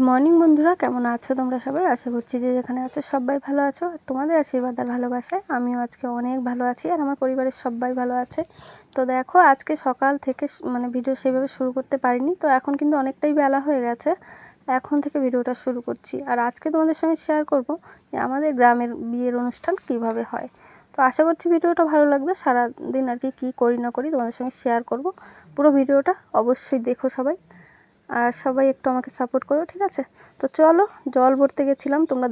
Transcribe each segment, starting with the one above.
Good morning বন্ধুরা। কেমন আছো তোমরা সবাই? আশা করছি যে যেখানে আছো সবাই ভালো আছো। তোমাদের আশীর্বাদ আর ভালোবাসায় আমিও আজকে অনেক ভালো আছি আর আমার পরিবারের সবাই ভালো আছে। তো দেখো, আজকে সকাল থেকে মানে ভিডিও সেভাবে শুরু করতে পারিনি। তো এখন কিন্তু অনেকটাই বেলা হয়ে গেছে। এখন থেকে ভিডিওটা শুরু করছি। আর আজকে তোমাদের সঙ্গে শেয়ার করব যে আমাদের গ্রামের বিয়ের অনুষ্ঠান কীভাবে হয়। তো আশা করছি ভিডিওটা ভালো লাগবে। সারাদিন আর কি, কী করি না করি তোমাদের সঙ্গে শেয়ার করব। পুরো ভিডিওটা অবশ্যই দেখো সবাই। আর সবাই একটু আমাকে সাপোর্ট করো, ঠিক আছে? তো চলো, জল ভরতে গেছিলাম, তোমরা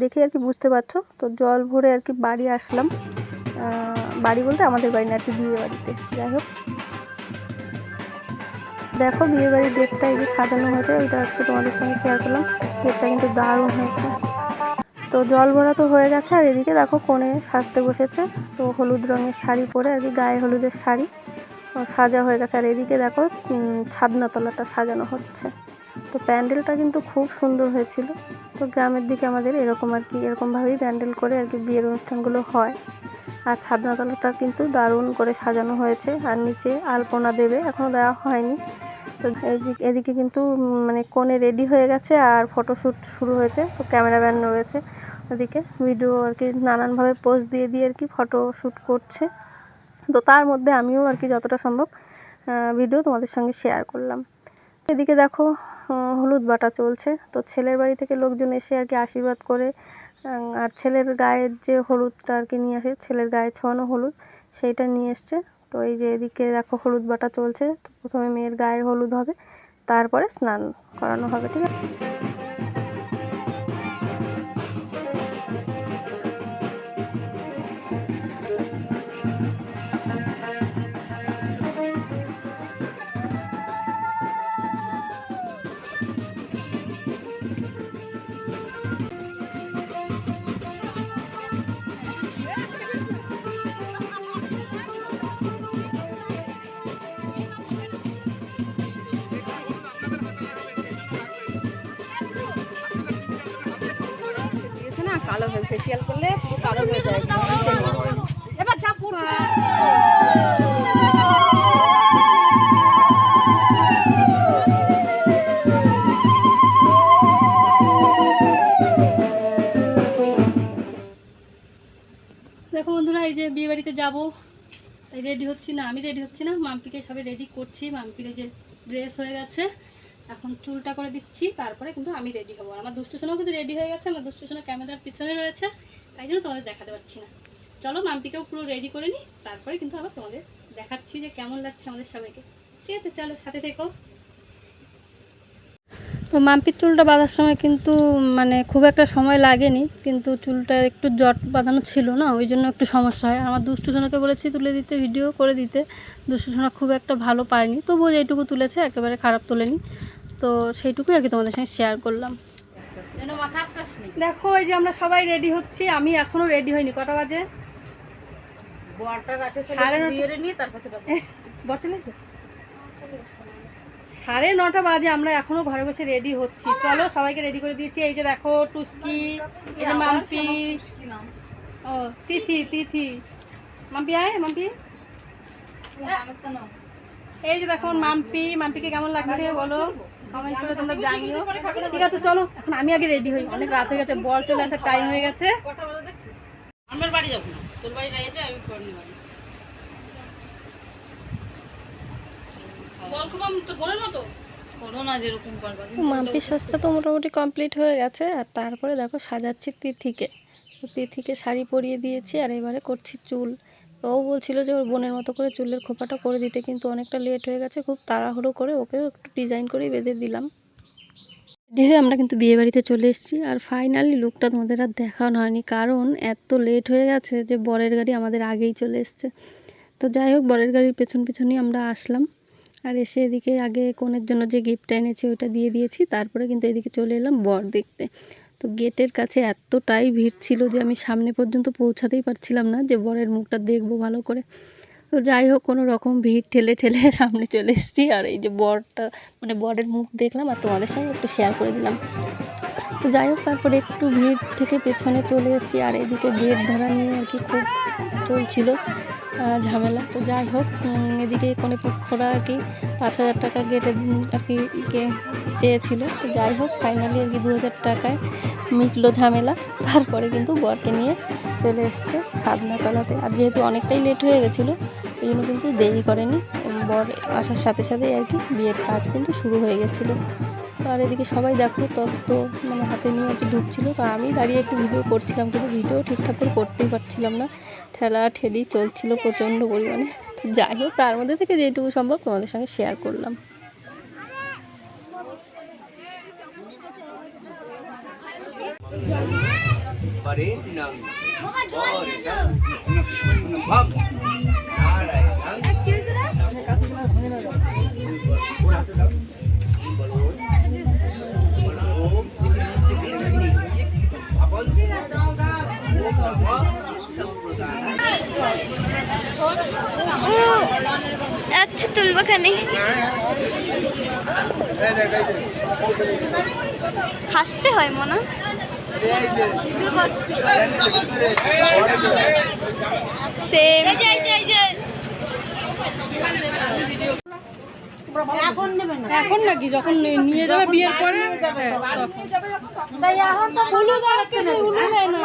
দেখ আর কি বুঝতে পারছ। তো জল ভরে আর কি বাড়ি আসলাম। বাড়ি বলতে আমাদের বাড়ি না, আর কি বিয়ে বাড়িতে। যাই হোক। দেখো, বিয়ে বাড়ির গেটটা এই যে সাজানো হয়েছে, ওইটা একটু তোমাদের সঙ্গে শেয়ার করলাম। গেটটা কিন্তু দারুণ হয়েছে। তো জল ভরা তো হয়ে গেছে, আর এদিকে দেখো কোণে সাজতে বসেছে। তো হলুদ রঙের শাড়ি পরে আর কি, গায়ে হলুদের শাড়ি। সাজা হয়ে গেছে। আর এদিকে দেখো ছাদনাতলাটা সাজানো হচ্ছে। তো প্যান্ডেলটা কিন্তু খুব সুন্দর হয়েছিল। তো গ্রামের দিকে আমাদের এরকম আর কি, এরকমভাবেই প্যান্ডেল করে আর কি বিয়ের অনুষ্ঠানগুলো হয়। আর ছাদনাতলাটা কিন্তু দারুণ করে সাজানো হয়েছে। আর নিচে আলপনা দেবে এখনও দেওয়া হয়নি। তো এদিকে এদিকে কিন্তু মানে কোণে রেডি হয়ে গেছে আর ফটোশ্যুট শুরু হয়েছে। তো ক্যামেরাম্যান রয়েছে ওদিকে। ভিডিও আর কি নানানভাবে পোজ দিয়ে দিয়ে আর কি ফটো শ্যুট করছে। তো তার মধ্যে আমিও আর কি যতটা সম্ভব ভিডিও তোমাদের সঙ্গে শেয়ার করলাম। এদিকে দেখো হলুদ বাটা চলছে। তো ছেলের বাড়ি থেকে লোকজন এসে আর কি আশীর্বাদ করে আর ছেলের গায়ের যে হলুদটা আর কি নিয়ে আসে, ছেলের গায়ে ছোঁয়ানো হলুদ, সেইটা নিয়ে এসছে। তো এই যে এদিকে দেখো, হলুদ বাটা চলছে। তো প্রথমে মেয়ের গায়ের হলুদ হবে, তারপরে স্নান করানো হবে, ঠিক আছে? কালো হয়ে ফেসিয়াল করলে পুরো কালো হয়ে যায়। এবার যা পুরো দেখো বন্ধুরা, এই যে বিয়ে বাড়িতে যাব। তাই রেডি হচ্ছি না, আমি রেডি হচ্ছি না। মাম্পিকে সবাই রেডি করছি। মাম্পির এই যে ড্রেস হয়ে গেছে। এখন চুলটা করে দিচ্ছি, তারপরে কিন্তু আমি রেডি হব। আমার দুষ্টু সোনাও কিন্তু রেডি হয়ে গেছে, আমার দুষ্টু সোনা ক্যামেরার পিছনে রয়েছে, তাই জন্য তোমাদের দেখাতে পারছি না। চলো মাম্পিকেও পুরো রেডি করে নিই, তারপরে কিন্তু আবার তোমাদের দেখাচ্ছি যে কেমন লাগছে আমাদের সবাইকে। ঠিক আছে, চলো, সাথে থেকো। তো মাম্পির চুলটা বাঁধার সময় কিন্তু মানে খুব একটা সময় লাগেনি, কিন্তু চুলটা একটু জট বাঁধানো ছিল না, ওই জন্য একটু সমস্যা হয়। আমার দুষ্টু সোনাকে বলেছি তুলে দিতে ভিডিও করে দিতে। দুষ্টু সোনা খুব একটা ভালো পারেনি তবুও যেটুকু তুলেছে, একেবারে খারাপ তোলেনি। তো সেইটুকুই আর কি তোমাদের সঙ্গে শেয়ার করলাম। দেখো এই যে আমরা সবাই রেডি হচ্ছি আমি এখনও রেডি হইনি কটা বাজে? সাড়ে নটা। বাজে আমরা এখনও ঘরে বসে রেডি হচ্ছি। চলো সবাইকে রেডি করে দিয়েছি। এই যে দেখো টুস্কি মাম্পি। ও তিথি তিথি। মাম্পি আয় মাম্পি। এই যে দেখো মাম্পি। মাম্পিকে কেমন লাগছে বলো? কমেন্ট করে তোমরা জানিও। ঠিক আছে চলো এখন আমি আগে রেডি হই। অনেক রাত হয়ে গেছে বর চলে আসার টাইম হয়ে গেছে। আমার বাড়ি যাব তোর বাড়ি আমি বল মাম্পির সাজটা তো মোটামুটি কমপ্লিট হয়ে গেছে আর তারপরে দেখো সাজাচ্ছি তিথিকে। তিথিকে শাড়ি পরিয়ে দিয়েছি আর এবারে করছি চুল। ও বলছিল যে ওর বোনের মতো করে চুলের খোপাটা করে দিতে, কিন্তু অনেকটা লেট হয়ে গেছে, খুব তাড়াহুড়ো করে ওকেও একটু ডিজাইন করেই বেঁধে দিলাম। রেডি আমরা কিন্তু বিয়ে বাড়িতে চলে এসেছি, আর ফাইনালি লুকটা তোমাদের আর দেখানো হয়নি, কারণ এত লেট হয়ে গেছে যে বরের গাড়ি আমাদের আগেই চলে এসছে। তো যাই হোক, বরের গাড়ির পেছন পেছনই আমরা আসলাম, আর এসে এদিকে আগে কোনের জন্য যে গিফটটা এনেছি ওটা দিয়ে দিয়েছি, তারপরে কিন্তু এদিকে চলে এলাম বর দেখতে। তো গেটের কাছে এতটাই ভিড় ছিল যে আমি সামনে পর্যন্ত পৌঁছাতেই পারছিলাম না যে বরের মুখটা দেখব ভালো করে। তো যাই হোক, কোনো রকম ভিড় ঠেলে ঠেলে সামনে চলে এসেছি। আর এই যে বরটা মানে বরের মুখ দেখলাম আর তোমাদের সঙ্গে একটু শেয়ার করে দিলাম। তো যাই হোক, তারপরে একটু ভিড় থেকে পেছনে চলে এসেছি। আর এদিকে গেট ধরা নিয়ে আর কি খুব চলছিল। ঝামেলা। তো যাই হোক এদিকে কোনো পক্ষরা আর কি পাঁচ হাজার টাকা গেটে আর কি চেয়েছিল। তো যাই হোক ফাইনালি আর কি দু হাজার টাকায় মিটলো ঝামেলা। তারপরে কিন্তু বরকে নিয়ে চলে এসছে সাধনাতলাতে আর যেহেতু অনেকটাই লেট হয়ে গেছিল এই জন্য কিন্তু দেরি করেনি। বর আসার সাথে সাথেই আর কি বিয়ের কাজ কিন্তু শুরু হয়ে গেছিল। আর এদিকে সবাই দেখো তত্ত্ব মানে হাতে নিয়ে আর কি ঢুকছিল। তো আমি দাঁড়িয়ে একটু ভিডিও করছিলাম কিন্তু ভিডিও ঠিকঠাক করে করতেই পারছিলাম না। ঠেলা ঠেলি চলছিল প্রচণ্ড পরিমাণে। যাই হোক তার মধ্যে থেকে যেটুকু সম্ভব তোমাদের সঙ্গে শেয়ার করলাম। আচ্ছা তুলবো খানে হাসতে হয় মনে। সেম এখন নাকি? যখন নিয়ে যাবে বিয়ের পরে? তাই এখন তো হলুদ আর কেটে উলু দেয় না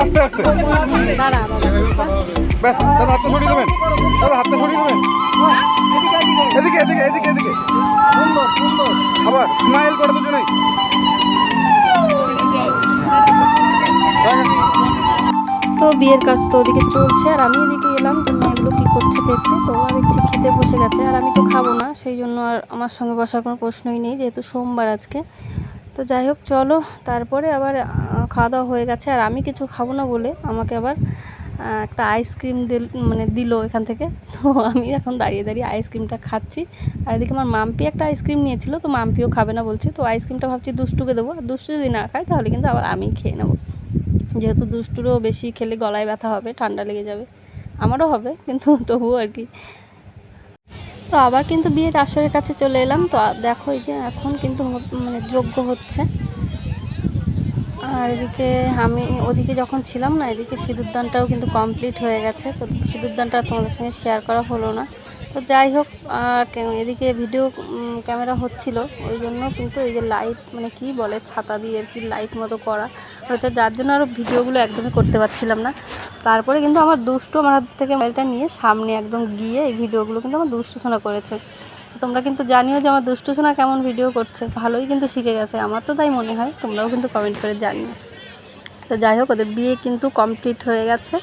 আস্তে আস্তে আস্তে। ব্যাস দাদা হাতটা সরিয়ে দেবেন। দাদা হাতটা সরিয়ে এদিকে এদিকে এদিকে এদিকে। আবার স্মাইল করে দুজনেই। তো বিয়ের কাজ তো ওদিকে চলছে আর আমি এদিকে এলাম যে এগুলো কী করছে দেখতে তো ওরা দেখছি খেতে বসে গেছে আর আমি তো খাব না সেই জন্য আর আমার সঙ্গে বসার কোনো প্রশ্নই নেই যেহেতু সোমবার আজকে। তো যাই হোক চলো। তারপরে আবার খাওয়া দাওয়া হয়ে গেছে। আর আমি কিছু খাব না বলে আমাকে আবার একটা আইসক্রিম দিল মানে দিল এখান থেকে। তো আমি এখন দাঁড়িয়ে দাঁড়িয়ে আইসক্রিমটা খাচ্ছি। আর এদিকে আমার মাম্পি একটা আইসক্রিম নিয়েছিল, তো মাম্পিও খাবে না বলছে। তো আইসক্রিমটা ভাবছি দুষ্টুকে দেবো। আর দুষ্টু যদি না খায়, তাহলে কিন্তু আবার আমি খেয়ে নেব। যেহেতু দুষ্টুরও বেশি খেলে গলায় ব্যথা হবে, ঠান্ডা লেগে যাবে। আমারও হবে, কিন্তু তবুও আর কি। তো আবার কিন্তু বিয়ের আসরের কাছে চলে এলাম। তো দেখো এই যে এখন কিন্তু মানে যোগ্য হচ্ছে। আর এদিকে আমি ওদিকে যখন ছিলাম না, এদিকে সিঁদুরদানটাও কিন্তু কমপ্লিট হয়ে গেছে। তো সিঁদুরদানটা তোমাদের সঙ্গে শেয়ার করা হলো না। তো যাই হোক এদিকে ভিডিও ক্যামেরা হচ্ছিল, ওই জন্য কিন্তু এই যে লাইট মানে কি বলে, ছাতা দিয়ে আর কি লাইট মতো করা হয়েছে, যার জন্য আরও ভিডিওগুলো একদমই করতে পারছিলাম না। তারপরে কিন্তু আমার দুষ্টু আমার হাত থেকে মোবাইলটা নিয়ে সামনে একদম গিয়ে এই ভিডিওগুলো কিন্তু আমার দুষ্টু শোনা করেছে। তোমরা কিন্তু জানিও যে আমার দুষ্টু শোনা কেমন ভিডিও করছে, ভালোই কিন্তু শিখে গেছে, আমার তো তাই মনে হয়, তোমরাও কিন্তু কমেন্ট করে জানিও। তো যাই হোক, ওদের বিয়ে কিন্তু কমপ্লিট হয়ে গেছে।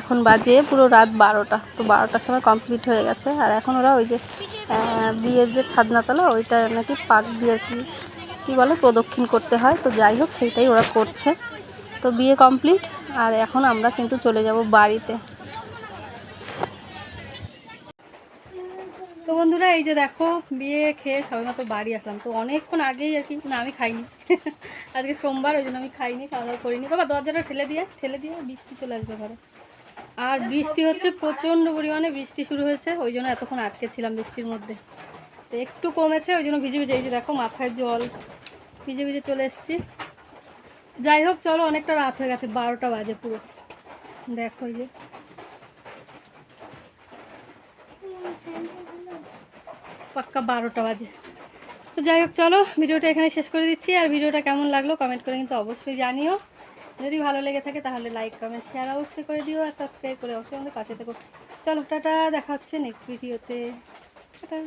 এখন বাজে পুরো রাত বারোটা। তো বারোটার সময় কমপ্লিট হয়ে গেছে। আর এখন ওরা ওই যে বিয়ের যে ছাদনাতলা, ওইটা নাকি পাক দিয়ে কি, কী বলে, প্রদক্ষিণ করতে হয়। তো যাই হোক, সেইটাই ওরা করছে। তো বিয়ে কমপ্লিট আর এখন আমরা কিন্তু চলে যাব বাড়িতে। তো বন্ধুরা, এই যে দেখো, বিয়ে খেয়ে সবেমাত্র বাড়ি আসলাম। তো অনেকক্ষণ আগেই আর কি, না, আমি খাইনি। আজকে সোমবার, ওই জন্য আমি খাইনি, খাওয়া দাওয়া করিনি। বাবা, দরজাটা ঠেলে দিয়ে ঠেলে দিয়ে বৃষ্টি চলে আসবে ঘরে। আর বৃষ্টি হচ্ছে প্রচণ্ড পরিমাণে, বৃষ্টি শুরু হয়েছে, ওই জন্য এতক্ষণ আটকে ছিলাম বৃষ্টির মধ্যে। তো একটু কমেছে, ওই জন্য ভিজে ভিজে, এই যে দেখো মাথায় জল, ভিজে ভিজে চলে এসেছি। যাই হোক, চলো, অনেকটা রাত হয়ে গেছে, বারোটা বাজে পুরো। দেখো যে। পাক্কা বারোটা বাজে। তো যাই হোক, চলো, ভিডিওটা এখানে শেষ করে দিচ্ছি, আর ভিডিওটা কেমন লাগল কমেন্ট করে কিন্তু অবশ্যই জানিও। যদি ভালো লেগে থাকে তাহলে লাইক কমেন্ট শেয়ার অবশ্যই করে দিও আর সাবস্ক্রাইব করে অবশ্যই আমাদের পাশে থেকো। চলো, টাটা, দেখা হচ্ছে নেক্সট ভিডিওতে টাটা।